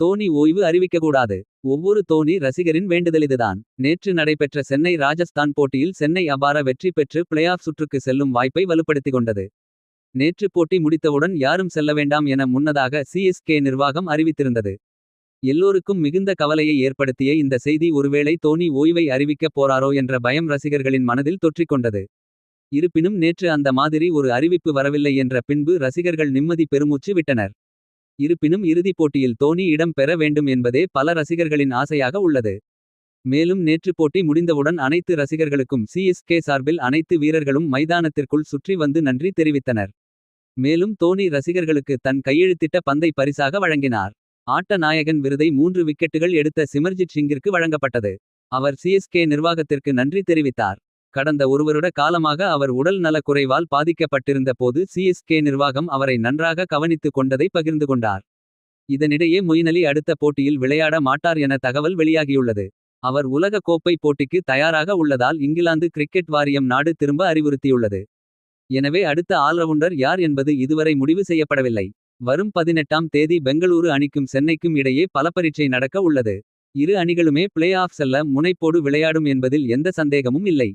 தோனி ஓய்வு அறிவிக்கக்கூடாது. ஒவ்வொரு தோனி ரசிகரின் வேண்டுதலிதுதான். நேற்று நடைபெற்ற சென்னை ராஜஸ்தான் போட்டியில் சென்னை அபார வெற்றி பெற்று பிளே ஆஃப் சுற்றுக்கு செல்லும் வாய்ப்பை வலுப்படுத்திக் கொண்டது. நேற்று போட்டி முடித்தவுடன் யாரும் செல்ல வேண்டாம் என முன்னதாக சிஎஸ்கே நிர்வாகம் அறிவித்திருந்தது. எல்லோருக்கும் மிகுந்த கவலையை ஏற்படுத்திய இந்த செய்தி ஒருவேளை தோனி ஓய்வை அறிவிக்கப் போறாரோ என்ற பயம் ரசிகர்களின் மனதில் தொற்றிக் கொண்டது. இருப்பினும் நேற்று அந்த மாதிரி ஒரு அறிவிப்பு வரவில்லை என்ற பின்பு ரசிகர்கள் நிம்மதி பெருமூச்சு விட்டனர். இருப்பினும் இறுதிப் போட்டியில் தோனி இடம் பெற வேண்டும் என்பதே பல ரசிகர்களின் ஆசையாக உள்ளது. மேலும் நேற்று போட்டி முடிந்தவுடன் அனைத்து ரசிகர்களுக்கும் சிஎஸ்கே சார்பில் அனைத்து வீரர்களும் மைதானத்திற்குள் சுற்றி வந்து நன்றி தெரிவித்தனர். மேலும் தோனி ரசிகர்களுக்கு தன் கையெழுத்திட்ட பந்தை பரிசாக வழங்கினார். ஆட்ட நாயகன் விருதை மூன்று விக்கெட்டுகள் எடுத்த சிமர்ஜித் சிங்கிற்கு வழங்கப்பட்டது. அவர் சிஎஸ்கே நிர்வாகத்திற்கு நன்றி தெரிவித்தார். கடந்த ஒருவருட காலமாக அவர் உடல் நல குறைவால் பாதிக்கப்பட்டிருந்த போது சிஎஸ்கே நிர்வாகம் அவரை நன்றாக கவனித்துக் கொண்டதை பகிர்ந்து கொண்டார். இதனிடையே மொயின் அலி அடுத்த போட்டியில் விளையாட மாட்டார் என தகவல் வெளியாகியுள்ளது. அவர் உலக கோப்பை போட்டிக்கு தயாராக உள்ளதால் இங்கிலாந்து கிரிக்கெட் வாரியம் நாடு திரும்ப அறிவுறுத்தியுள்ளது. எனவே அடுத்த ஆல்ரவுண்டர் யார் என்பது இதுவரை முடிவு செய்யப்படவில்லை. வரும் பதினெட்டாம் தேதி பெங்களூரு அணிக்கும் சென்னைக்கும் இடையே பல பரீட்சை நடக்க உள்ளது. இரு அணிகளுமே பிளே ஆஃப் செல்ல முனைப்போடு விளையாடும் என்பதில் எந்த சந்தேகமும் இல்லை.